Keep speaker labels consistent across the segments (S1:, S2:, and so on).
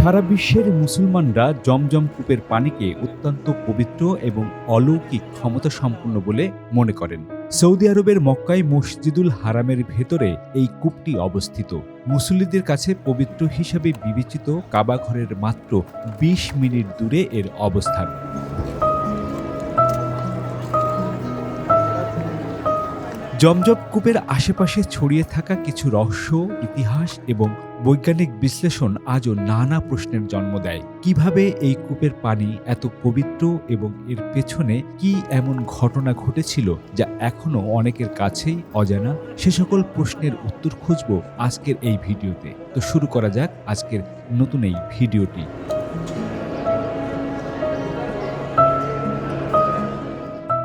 S1: সারা বিশ্বের মুসলমানরা জমজম কূপের পানিকে অত্যন্ত পবিত্র এবং অলৌকিক ক্ষমতা সম্পন্ন বলে মনে করেন। সৌদি আরবের মক্কায় মসজিদুল হারামের ভেতরে এই কূপটি অবস্থিত। মুসল্লিদের কাছে পবিত্র হিসাবে বিবেচিত কাবাঘরের মাত্র ২০ মিনিট দূরে এর অবস্থান। জমজম কূপের আশেপাশে ছড়িয়ে থাকা কিছু রহস্য, ইতিহাস এবং বৈজ্ঞানিক বিশ্লেষণ আজও নানা প্রশ্নের জন্ম দেয়। কীভাবে এই কূপের পানি এত পবিত্র এবং এর পেছনে কি এমন ঘটনা ঘটেছিল যা এখনও অনেকের কাছেই অজানা? সে সকল প্রশ্নের উত্তর খুঁজব আজকের এই ভিডিওতে। তো শুরু করা যাক আজকের নতুন এই ভিডিওটি।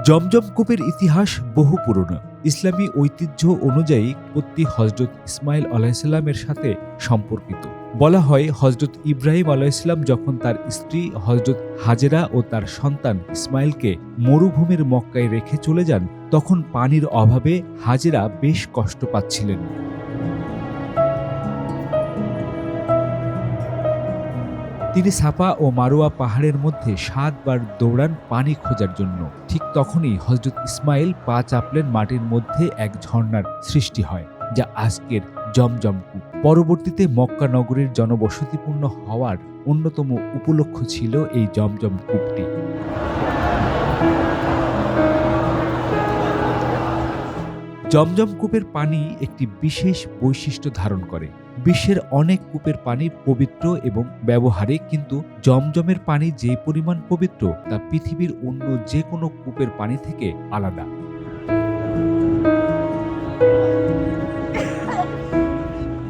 S1: জমজম কূপের ইতিহাস বহু পুরনো। ইসলামী ঐতিহ্য অনুযায়ী উৎপত্তি হজরত ইসমাইল আলাইসাল্লামের সাথে সম্পর্কিত। বলা হয়, হজরত ইব্রাহিম আলাইসাল্লাম যখন তার স্ত্রী হজরত হাজেরা ও তার সন্তান ইসমাইলকে মরুভূমির মক্কায় রেখে চলে যান, তখন পানির অভাবে হাজেরা বেশ কষ্ট পাচ্ছিলেন। তিনি সাপা ও মারোয়া পাহাড়ের মধ্যে সাতবার দৌড়ান পানি খোঁজার জন্য। ঠিক তখনই হজরত ইসমাইল পা চাপলেন মাটির মধ্যে এক ঝর্ণার সৃষ্টি হয়, যা আজকের জমজম কূপ পরবর্তীতে মক্কা নগরীর জনবসতিপূর্ণ হওয়ার অন্যতম উপলক্ষ ছিল এই জমজম কূপটি জমজম কূপের পানি একটি বিশেষ বৈশিষ্ট্য ধারণ করে। বিশ্বের অনেক কূপের পানি পবিত্র এবং ব্যবহারিক কিন্তু জমজমের পানি যে পরিমাণ পবিত্র, তা পৃথিবীর অন্য যে কোনো কূপের পানি থেকে আলাদা।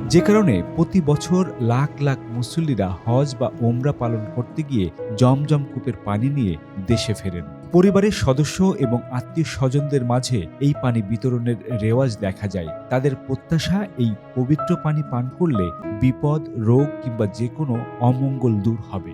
S1: যে কারণে প্রতি বছর লাখ লাখ মুসল্লিরা হজ বা ওমরা পালন করতে গিয়ে জমজম কূপের পানি নিয়ে দেশে ফেরেন। পরিবারের সদস্য এবং আত্মীয় স্বজনদের মাঝে এই পানি বিতরণের রেওয়াজ দেখা যায়। তাদের প্রত্যাশা এই পবিত্র পানি পান করলে বিপদ, রোগ কিংবা যে কোনো অমঙ্গল দূর হবে।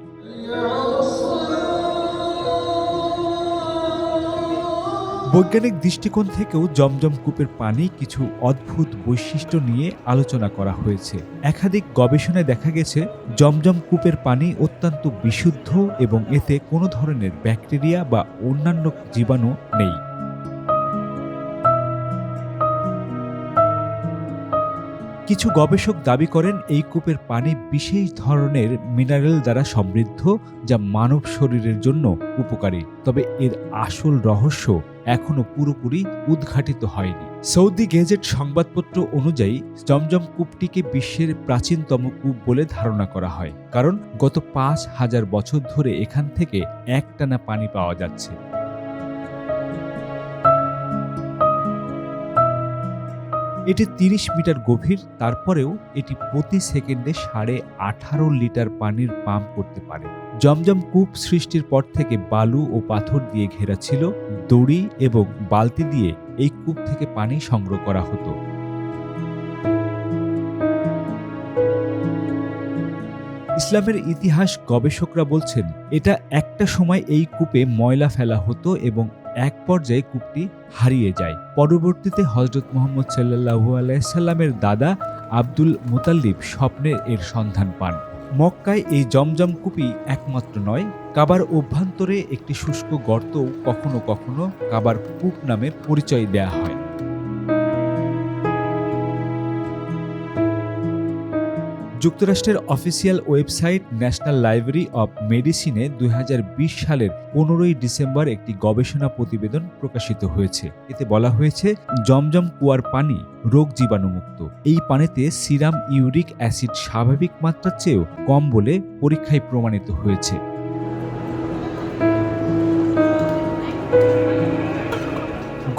S1: বৈজ্ঞানিক দৃষ্টিকোণ থেকেও জমজম কূপের পানি কিছু অদ্ভুত বৈশিষ্ট্য নিয়ে আলোচনা করা হয়েছে। একাধিক গবেষণায় দেখা গেছে, জমজম কূপের পানি অত্যন্ত বিশুদ্ধ এবং এতে কোনো ধরনের ব্যাকটেরিয়া বা অন্যান্য জীবাণু নেই। কিছু গবেষক দাবি করেন এই কূপের পানি বিশেষ ধরনের মিনারেল দ্বারা সমৃদ্ধ, যা মানব শরীরের জন্য উপকারী। তবে এর আসল রহস্য এখনও পুরোপুরি উদ্ঘাটিত হয়নি। সৌদি গেজেট সংবাদপত্র অনুযায়ী জমজম কূপটিকে বিশ্বের প্রাচীনতম কূপ বলে ধারণা করা হয়। কারণ গত পাঁচ হাজার বছর ধরে এখান থেকে একটানা পানি পাওয়া যাচ্ছে। এটি তিরিশ মিটার গভীর, তারপরেও এটি প্রতি সেকেন্ডে সাড়ে আঠারো লিটার পানির পাম্প করতে পারে। জমজম কূপ সৃষ্টির পর থেকে বালু ও পাথর দিয়ে ঘেরা ছিল, দড়ি এবং বালতি দিয়ে এই কূপ থেকে পানি সংগ্রহ করা হতো। ইসলামের ইতিহাস গবেষকরা বলছেন, এটা একটা সময় এই কূপে ময়লা ফেলা হতো এবং এক পর্যায়ে কূপটি হারিয়ে যায়। পরবর্তীতে হজরত মোহাম্মদ সাল্লাহু আলাইসাল্লামের দাদা আব্দুল মুতাল্লিব স্বপ্নের এর সন্ধান পান। মক্কায় এই জমজম কূপই একমাত্র নয়, কাবার অভ্যন্তরে একটি শুষ্ক গর্তও কখনো কখনো কাবার কূপ নামে পরিচয় দেয়া হয়। যুক্তরাষ্ট্রের official website national library of মেডিসিনে দুই হাজার বিশ সালের পনেরোই ডিসেম্বর একটি গবেষণা প্রতিবেদন প্রকাশিত হয়েছে। এতে বলা হয়েছে, জমজম কুয়ার পানি রোগ জীবাণুমুক্ত। এই পানিতে সিরাম, ইউরিক অ্যাসিড স্বাভাবিক মাত্রার চেয়েও কম বলে পরীক্ষায় প্রমাণিত হয়েছে।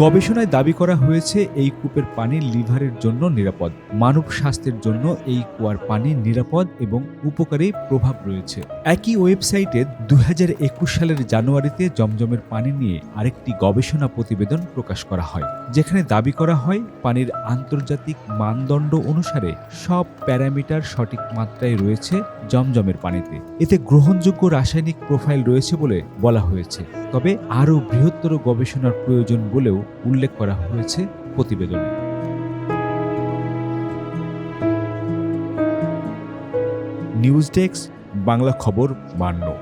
S1: গবেষণায় দাবি করা হয়েছে, এই কূপের পানি লিভারের জন্য নিরাপদ। মানব স্বাস্থ্যের জন্য এই কুয়ার পানি নিরাপদ এবং উপকারী প্রভাব রয়েছে। একই ওয়েবসাইটে দু হাজার একুশ সালের জানুয়ারিতে জমজমের পানি নিয়ে আরেকটি গবেষণা প্রতিবেদন প্রকাশ করা হয়, যেখানে দাবি করা হয়, পানির আন্তর্জাতিক মানদণ্ড অনুসারে সব প্যারামিটার সঠিক মাত্রায় রয়েছে জমজমের পানিতে। এতে গ্রহণযোগ্য রাসায়নিক প্রোফাইল রয়েছে বলে বলা হয়েছে। তবে আরও বৃহত্তর গবেষণার প্রয়োজন বলেও উল্লেখ করা হয়েছে প্রতিবেদনে। নিউজ ডেস্ক বাংলা খবর বান্ন।